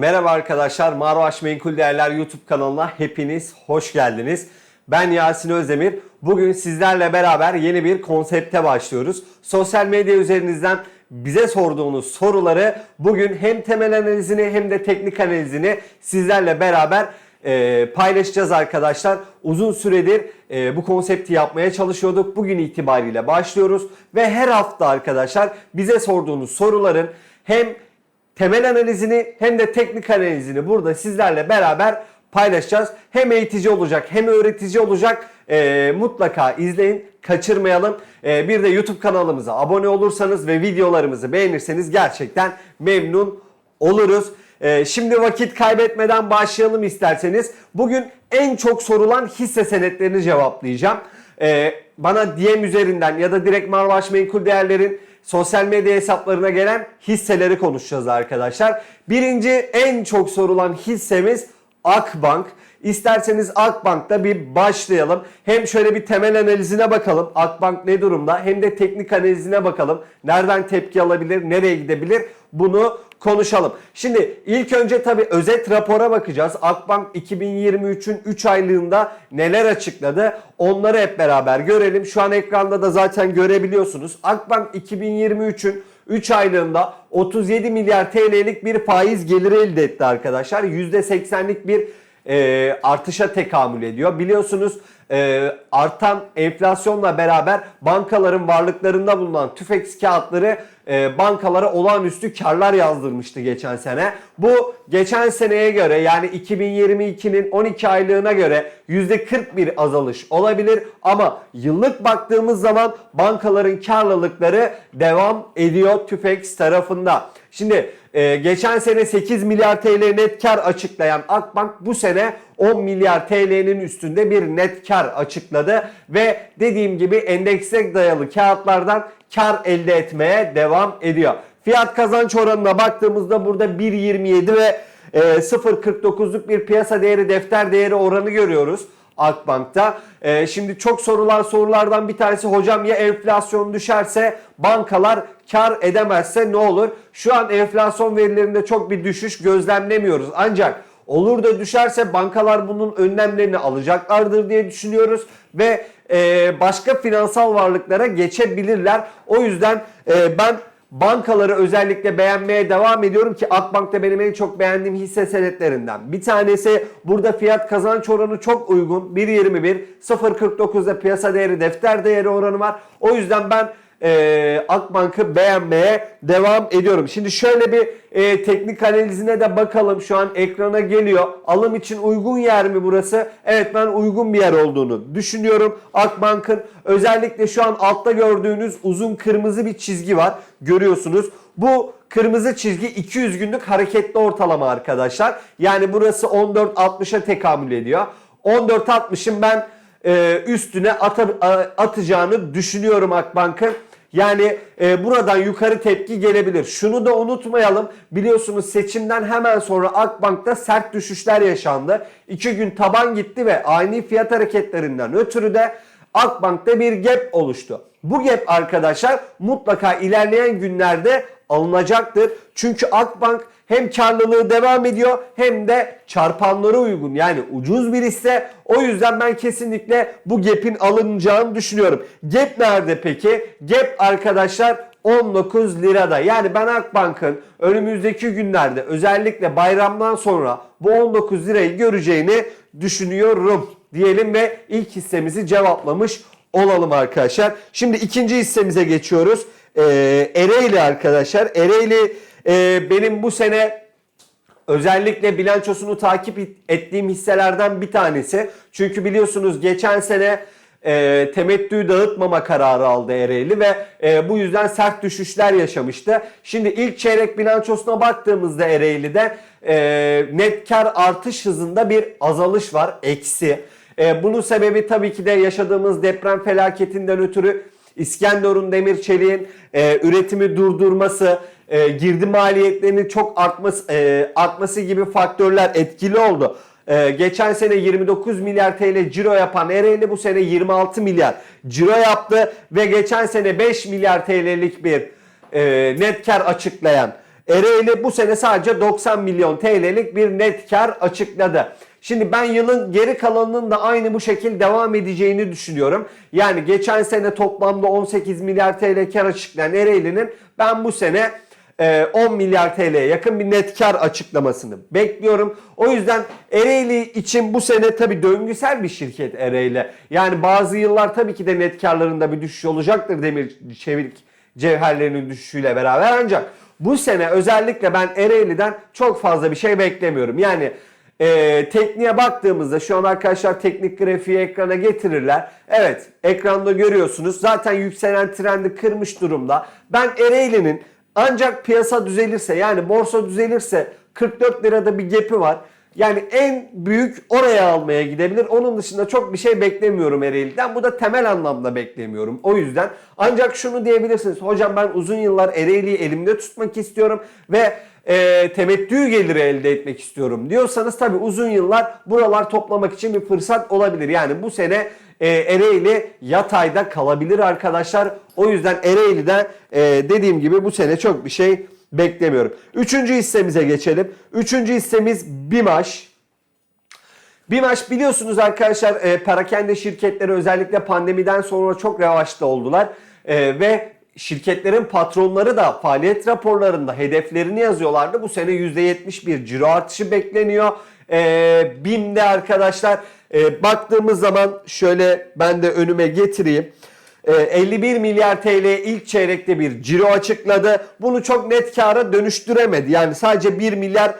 Merhaba arkadaşlar, Marvaş Menkul Değerler YouTube kanalına hepiniz hoş geldiniz. Ben Yasin Özdemir. Bugün sizlerle beraber yeni bir konsepte başlıyoruz. Sosyal medya üzerinizden bize sorduğunuz soruları bugün hem temel analizini hem de teknik analizini sizlerle beraber e, paylaşacağız arkadaşlar. Uzun süredir e, bu konsepti yapmaya çalışıyorduk. Bugün itibariyle başlıyoruz ve her hafta arkadaşlar bize sorduğunuz soruların hem temel analizini hem de teknik analizini burada sizlerle beraber paylaşacağız. Hem eğitici olacak hem öğretici olacak. Ee, mutlaka izleyin, kaçırmayalım. Ee, bir de YouTube kanalımıza abone olursanız ve videolarımızı beğenirseniz gerçekten memnun oluruz. Ee, şimdi vakit kaybetmeden başlayalım isterseniz. Bugün en çok sorulan hisse senetlerini cevaplayacağım. Ee, bana DM üzerinden ya da direkt Marvaş Menkul Değerler'in sosyal medya hesaplarına gelen hisseleri konuşacağız arkadaşlar. Birinci en çok sorulan hissemiz Akbank. İsterseniz Akbank'ta bir başlayalım. Hem şöyle bir temel analizine bakalım. Akbank ne durumda? Hem de teknik analizine bakalım. Nereden tepki alabilir? Nereye gidebilir? Bunu konuşalım. Şimdi ilk önce tabii özet rapora bakacağız. Akbank 2023'ün 3 aylığında neler açıkladı? Onları hep beraber görelim. Şu an ekranda da zaten görebiliyorsunuz. Akbank 2023'ün 3 aylığında 37 milyar TL'lik bir faiz geliri elde etti arkadaşlar. %80'lik bir e, artışa tekamül ediyor. Biliyorsunuz e, artan enflasyonla beraber bankaların varlıklarında bulunan tüfek kağıtları e, bankalara olağanüstü karlar yazdırmıştı geçen sene. Bu geçen seneye göre yani 2022'nin 12 aylığına göre %40 bir azalış olabilir ama yıllık baktığımız zaman bankaların karlılıkları devam ediyor tüfek tarafında. Şimdi e, geçen sene 8 milyar TL net kar açıklayan Akbank bu sene 10 milyar TL'nin üstünde bir net kar açıkladı ve dediğim gibi endekse dayalı kağıtlardan kar elde etmeye devam ediyor. Fiyat kazanç oranına baktığımızda burada 1.27 ve e, 0.49'luk bir piyasa değeri defter değeri oranı görüyoruz. Akbank'ta. Ee, şimdi çok sorulan sorulardan bir tanesi hocam ya enflasyon düşerse bankalar kar edemezse ne olur? Şu an enflasyon verilerinde çok bir düşüş gözlemlemiyoruz. Ancak olur da düşerse bankalar bunun önlemlerini alacaklardır diye düşünüyoruz ve e, başka finansal varlıklara geçebilirler. O yüzden e, ben bankaları özellikle beğenmeye devam ediyorum ki Akbank da benim en çok beğendiğim hisse senetlerinden. Bir tanesi burada fiyat kazanç oranı çok uygun. 1.21, 0.49'da piyasa değeri defter değeri oranı var. O yüzden ben e, Akbank'ı beğenmeye devam ediyorum. Şimdi şöyle bir e, teknik analizine de bakalım. Şu an ekrana geliyor. Alım için uygun yer mi burası? Evet ben uygun bir yer olduğunu düşünüyorum. Akbank'ın özellikle şu an altta gördüğünüz uzun kırmızı bir çizgi var. Görüyorsunuz. Bu kırmızı çizgi 200 günlük hareketli ortalama arkadaşlar. Yani burası 14.60'a tekamül ediyor. 14.60'ın ben e, üstüne ata, atacağını düşünüyorum Akbank'ın. Yani e, buradan yukarı tepki gelebilir. Şunu da unutmayalım. Biliyorsunuz seçimden hemen sonra Akbank'ta sert düşüşler yaşandı. İki gün taban gitti ve ani fiyat hareketlerinden ötürü de Akbank'ta bir gap oluştu. Bu gap arkadaşlar mutlaka ilerleyen günlerde alınacaktır. Çünkü Akbank hem karlılığı devam ediyor hem de çarpanlara uygun yani ucuz bir hisse. O yüzden ben kesinlikle bu gap'in alınacağını düşünüyorum. Gap nerede peki? Gap arkadaşlar 19 lirada. Yani ben Akbank'ın önümüzdeki günlerde özellikle bayramdan sonra bu 19 lirayı göreceğini düşünüyorum diyelim ve ilk hissemizi cevaplamış olalım arkadaşlar. Şimdi ikinci hissemize geçiyoruz. Ee, Ereğli arkadaşlar. Ereğli e, benim bu sene özellikle bilançosunu takip ettiğim hisselerden bir tanesi. Çünkü biliyorsunuz geçen sene e, temettüyü dağıtmama kararı aldı Ereğli ve e, bu yüzden sert düşüşler yaşamıştı. Şimdi ilk çeyrek bilançosuna baktığımızda Ereğli'de e, net kar artış hızında bir azalış var. Eksi. E, bunun sebebi tabii ki de yaşadığımız deprem felaketinden ötürü İskenderun Demir Çelik'in e, üretimi durdurması, e, girdi maliyetlerinin çok artması, e, artması gibi faktörler etkili oldu. E, geçen sene 29 milyar TL ciro yapan Ereğli bu sene 26 milyar ciro yaptı ve geçen sene 5 milyar TL'lik bir e, net kar açıklayan Ereğli bu sene sadece 90 milyon TL'lik bir net kar açıkladı. Şimdi ben yılın geri kalanının da aynı bu şekilde devam edeceğini düşünüyorum. Yani geçen sene toplamda 18 milyar TL kar açıklayan Ereğli'nin ben bu sene e, 10 milyar TL'ye yakın bir net kar açıklamasını bekliyorum. O yüzden Ereğli için bu sene tabi döngüsel bir şirket Ereğli. Yani bazı yıllar tabii ki de net karlarında bir düşüş olacaktır demir çevik cevherlerinin düşüşüyle beraber ancak bu sene özellikle ben Ereğli'den çok fazla bir şey beklemiyorum. Yani e, tekniğe baktığımızda şu an arkadaşlar teknik grafiği ekrana getirirler. Evet ekranda görüyorsunuz zaten yükselen trendi kırmış durumda. Ben Ereğli'nin ancak piyasa düzelirse yani borsa düzelirse 44 lirada bir gap'i var. Yani en büyük oraya almaya gidebilir. Onun dışında çok bir şey beklemiyorum Ereğli'den. Bu da temel anlamda beklemiyorum. O yüzden ancak şunu diyebilirsiniz. Hocam ben uzun yıllar Ereğli'yi elimde tutmak istiyorum ve e, temettü geliri elde etmek istiyorum diyorsanız tabi uzun yıllar buralar toplamak için bir fırsat olabilir. Yani bu sene e, Ereğli yatayda kalabilir arkadaşlar. O yüzden Ereğli'den e, dediğim gibi bu sene çok bir şey beklemiyorum. Üçüncü hissemize geçelim. Üçüncü hissemiz BİMAŞ. BİMAŞ biliyorsunuz arkadaşlar e, perakende şirketleri özellikle pandemiden sonra çok revaçta oldular. E, ve şirketlerin patronları da faaliyet raporlarında hedeflerini yazıyorlardı. Bu sene %70 bir ciro artışı bekleniyor. E, BİM'de arkadaşlar e, baktığımız zaman şöyle ben de önüme getireyim. 51 milyar TL ilk çeyrekte bir ciro açıkladı. Bunu çok net kara dönüştüremedi. Yani sadece 1 milyar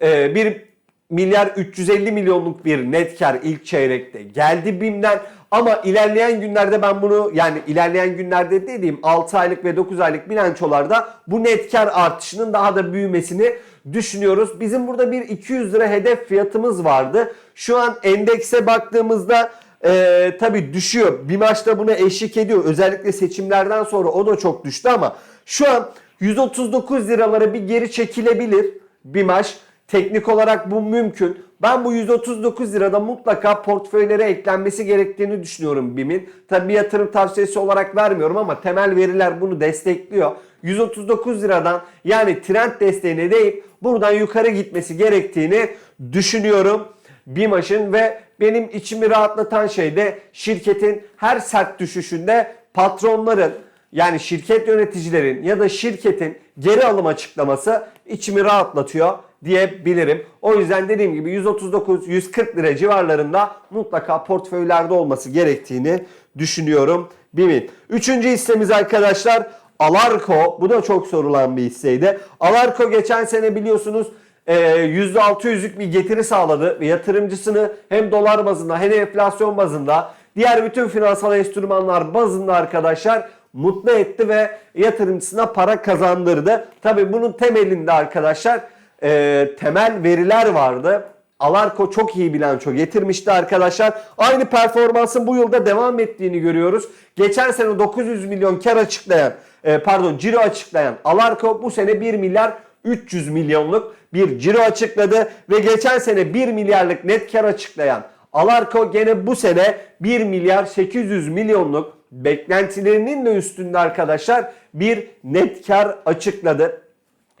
1 milyar 350 milyonluk bir net kar ilk çeyrekte geldi BİM'den. Ama ilerleyen günlerde ben bunu yani ilerleyen günlerde dediğim 6 aylık ve 9 aylık bilançolarda bu net kar artışının daha da büyümesini düşünüyoruz. Bizim burada bir 200 lira hedef fiyatımız vardı. Şu an endekse baktığımızda e, tabii düşüyor. Bir maçta buna eşlik ediyor. Özellikle seçimlerden sonra o da çok düştü ama şu an 139 liralara bir geri çekilebilir bir maç. Teknik olarak bu mümkün. Ben bu 139 lirada mutlaka portföylere eklenmesi gerektiğini düşünüyorum BİM'in. Tabi bir yatırım tavsiyesi olarak vermiyorum ama temel veriler bunu destekliyor. 139 liradan yani trend desteğine deyip buradan yukarı gitmesi gerektiğini düşünüyorum. BİMAŞ'ın ve benim içimi rahatlatan şey de şirketin her sert düşüşünde patronların yani şirket yöneticilerin ya da şirketin geri alım açıklaması içimi rahatlatıyor diyebilirim. O yüzden dediğim gibi 139-140 lira civarlarında mutlaka portföylerde olması gerektiğini düşünüyorum. BİM'in. Üçüncü hissemiz arkadaşlar Alarko. Bu da çok sorulan bir hisseydi. Alarko geçen sene biliyorsunuz %600'lük bir getiri sağladı ve yatırımcısını hem dolar bazında hem enflasyon bazında diğer bütün finansal enstrümanlar bazında arkadaşlar mutlu etti ve yatırımcısına para kazandırdı. Tabi bunun temelinde arkadaşlar e, temel veriler vardı. Alarko çok iyi bilanço getirmişti arkadaşlar. Aynı performansın bu yılda devam ettiğini görüyoruz. Geçen sene 900 milyon kar açıklayan, e, pardon ciro açıklayan Alarko bu sene 1 milyar 300 milyonluk bir ciro açıkladı ve geçen sene 1 milyarlık net kar açıklayan Alarko gene bu sene 1 milyar 800 milyonluk beklentilerinin de üstünde arkadaşlar bir net kar açıkladı.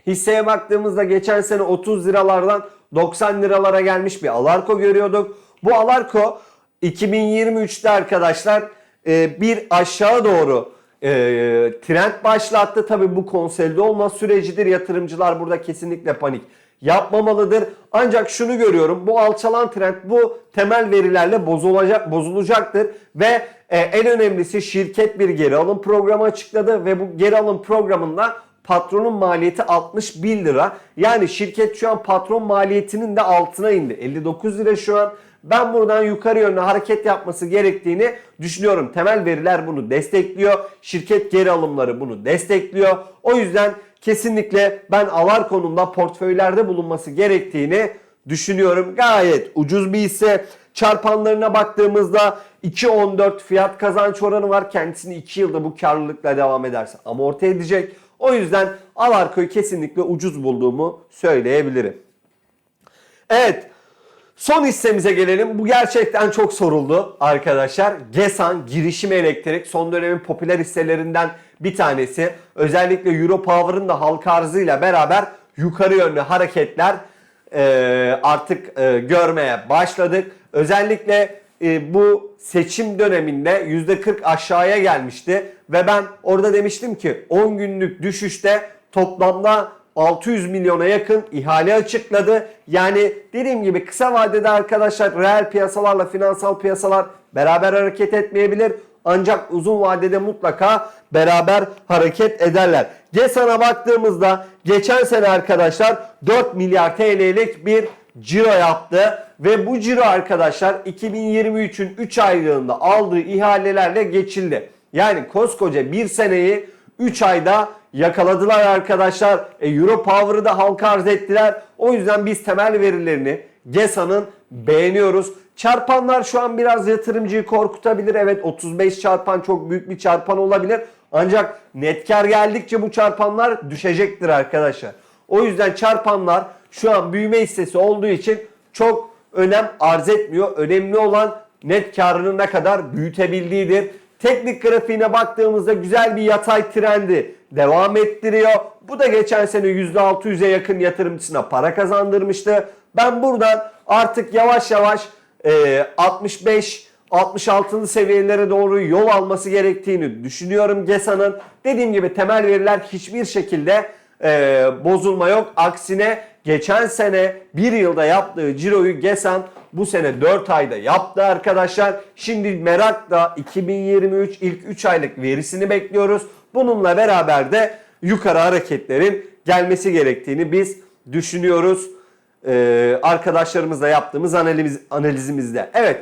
Hisseye baktığımızda geçen sene 30 liralardan 90 liralara gelmiş bir Alarko görüyorduk. Bu Alarko 2023'te arkadaşlar e, bir aşağı doğru e, trend başlattı. Tabi bu konsolide olma sürecidir. Yatırımcılar burada kesinlikle panik yapmamalıdır. Ancak şunu görüyorum. Bu alçalan trend bu temel verilerle bozulacak, bozulacaktır ve e, en önemlisi şirket bir geri alım programı açıkladı ve bu geri alım programında patronun maliyeti 61 lira. Yani şirket şu an patron maliyetinin de altına indi. 59 lira şu an. Ben buradan yukarı yönlü hareket yapması gerektiğini düşünüyorum. Temel veriler bunu destekliyor. Şirket geri alımları bunu destekliyor. O yüzden kesinlikle ben alar konumda portföylerde bulunması gerektiğini düşünüyorum. Gayet ucuz bir hisse. Çarpanlarına baktığımızda 2.14 fiyat kazanç oranı var. Kendisini 2 yılda bu karlılıkla devam ederse amorti edecek. O yüzden Alarko'yu kesinlikle ucuz bulduğumu söyleyebilirim. Evet Son hissemize gelelim. Bu gerçekten çok soruldu arkadaşlar. GESAN girişim elektrik son dönemin popüler hisselerinden bir tanesi. Özellikle Euro Power'ın da halka arzıyla beraber yukarı yönlü hareketler e, artık e, görmeye başladık. Özellikle e, bu seçim döneminde %40 aşağıya gelmişti ve ben orada demiştim ki 10 günlük düşüşte toplamda 600 milyona yakın ihale açıkladı. Yani dediğim gibi kısa vadede arkadaşlar reel piyasalarla finansal piyasalar beraber hareket etmeyebilir. Ancak uzun vadede mutlaka beraber hareket ederler. GESAN'a baktığımızda geçen sene arkadaşlar 4 milyar TL'lik bir ciro yaptı. Ve bu ciro arkadaşlar 2023'ün 3 aylığında aldığı ihalelerle geçildi. Yani koskoca bir seneyi 3 ayda yakaladılar arkadaşlar. E, Euro Power'ı da halka arz ettiler. O yüzden biz temel verilerini GESA'nın beğeniyoruz. Çarpanlar şu an biraz yatırımcıyı korkutabilir. Evet 35 çarpan çok büyük bir çarpan olabilir. Ancak net kar geldikçe bu çarpanlar düşecektir arkadaşlar. O yüzden çarpanlar şu an büyüme hissesi olduğu için çok önem arz etmiyor. Önemli olan net karını ne kadar büyütebildiğidir. Teknik grafiğine baktığımızda güzel bir yatay trendi devam ettiriyor. Bu da geçen sene %600'e yakın yatırımcısına para kazandırmıştı. Ben buradan artık yavaş yavaş e, 65 66. seviyelere doğru yol alması gerektiğini düşünüyorum GESA'nın. Dediğim gibi temel veriler hiçbir şekilde e, bozulma yok. Aksine geçen sene bir yılda yaptığı ciroyu GESAN bu sene 4 ayda yaptı arkadaşlar. Şimdi merakla 2023 ilk 3 aylık verisini bekliyoruz. Bununla beraber de yukarı hareketlerin gelmesi gerektiğini biz düşünüyoruz. Ee, arkadaşlarımızla yaptığımız analiz, analizimizde. Evet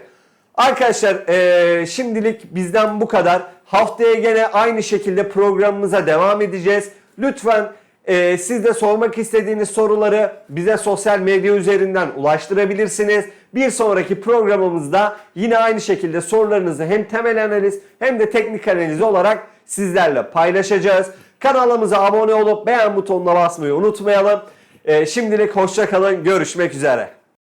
arkadaşlar ee, şimdilik bizden bu kadar. Haftaya gene aynı şekilde programımıza devam edeceğiz. Lütfen ee, siz de sormak istediğiniz soruları bize sosyal medya üzerinden ulaştırabilirsiniz. Bir sonraki programımızda yine aynı şekilde sorularınızı hem temel analiz hem de teknik analiz olarak sizlerle paylaşacağız. Kanalımıza abone olup beğen butonuna basmayı unutmayalım. Ee, şimdilik hoşçakalın. Görüşmek üzere.